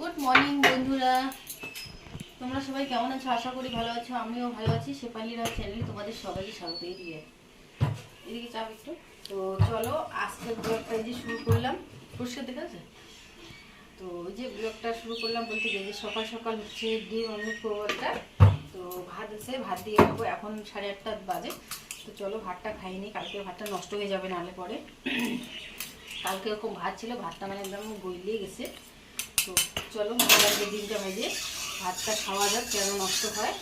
Good morning বন্ধুরা। তোমরা সবাই কেমন আছো? আশা করি ভালো আছো, আমিও ভালো আছি। শেপালি রায় চ্যানেলে তোমাদের সবাইকে স্বাগত এদিকে এদিকে চাপ একটু তো চলো, আজকের ব্লগটা যে শুরু করলাম। পরিষ্কার দেখা আছে তো যে ব্লগটা শুরু করলাম বলতে যে সকাল সকাল হচ্ছে ডিম অমলেট করব একটা তো ভাত আছে, ভাত দিয়ে খাব। এখন সাড়ে আটটা বাজে। তো চলো, ভাতটা খাইনি। কালকে ভাতটা নষ্ট হয়ে যাবে নাহলে পরে। কালকে এরকম ভাত ছিল, ভাতটা মানে একদম গইলিয়ে গেছে। তো চলো মোবাইল ডিমটা ভেজে ভাতটা খাওয়া যাক কেন নষ্ট হয়।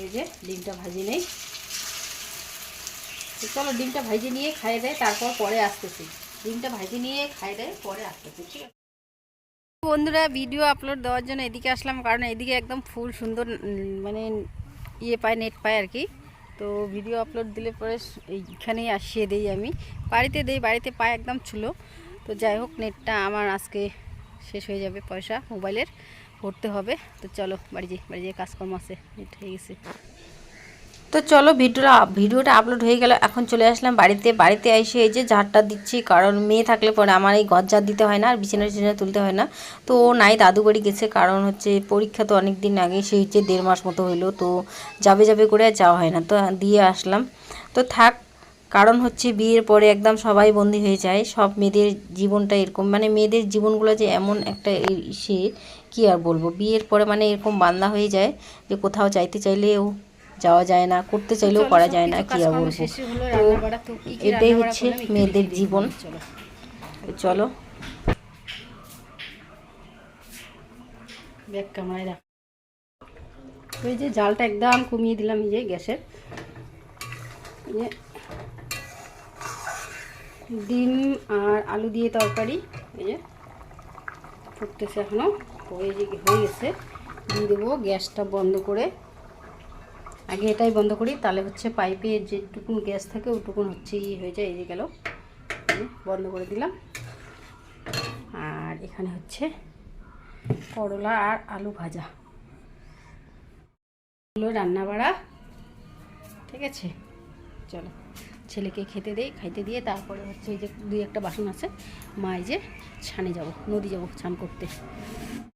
এই যে ডিমটা ভাজি নেই। চলো, ডিমটা ভাজি নিয়ে খাইয়ে দেয়, তারপর পরে আসতেছি। ডিমটা ভাজি নিয়ে খাইয়ে দেয়, পরে আসতেছি, ঠিক আছে? বন্ধুরা ভিডিও আপলোড দেওয়ার জন্য এদিকে আসলাম, কারণ এদিকে একদম ফুল সুন্দর মানে ইয়ে পায় নেট পায় আর কি তো ভিডিও আপলোড দিলে পরে এইখানেই আসিয়ে দেই আমি। বাড়িতে দেই, বাড়িতে পায় একদম ছিল তো যাই হোক নেটটা আমার আজকে শেষ হয়ে যাবে, পয়সা মোবাইলের ভরতে হবে। তো চলো, বাড়ি যাই, বাড়ি যেয়ে কাজকর্ম আছে নেট হয়ে গেছে। তো চলো ভিডিওটা ভিডিওটা আপলোড হয়ে গেল। এখন চলে আসলাম বাড়িতে। বাড়িতে এসে এই যে ঝাড়টা দিচ্ছি, কারণ মেয়ে থাকলে পরে আমার এই ঘর ঝাড় দিতে হয় না, আর বিছানা টিছানা তুলতে হয় না। তো ও নাই, দাদু বাড়ি গেছে, কারণ হচ্ছে পরীক্ষা তো অনেক দিন আগে, সেই হচ্ছে দেড় মাস মতো হইল, তো যাবে যাবে করে যাওয়া হয় না। তো দিয়ে আসলাম। তো থাক, কারণ হচ্ছে বিয়ের পরে একদম সবাই বন্দি হয়ে যায়, সব মেয়েদের জীবনটা এরকম। মানে মেয়েদের জীবনগুলো যে এমন একটা সে কি আর বলব? বিয়ের পরে মানে এরকম বান্দা হয়ে যায় যে কোথাও চাইতে চাইলেও যাওয়া যায় না করতে চাইলেও করা যায় না কি আর বলব? তো এটাই হচ্ছে মেয়েদের জীবন। চলো। ব্যাগ ক্যামেরায় রাখ ওই যে জালটা একদম কমিয়ে দিলাম এই যে গ্যাসের। ডিম আর আলু দিয়ে তরকারি এই যে। ফুটতেছে এখনও হয়ে যে হয়ে গেছে। দিয়ে দেবো গ্যাসটা বন্ধ করে। আগে এটাই বন্ধ করি, তাহলে হচ্ছে পাইপে যেটুকুন গ্যাস থাকে ওটুকুন হচ্ছে ইয়ে হয়ে যায়, এই যে গেল। বন্ধ করে দিলাম। আর এখানে হচ্ছে করলা আর আলু ভাজা। হলো রান্না বাড়া ঠিক আছে? চলো, ছেলেকে খেতে দেই, খাইতে দিয়ে তারপরে হচ্ছে এই যে দুই একটা বাসন আছে, মা এই যে ছানে যাব, নদী যাব ছান করতে।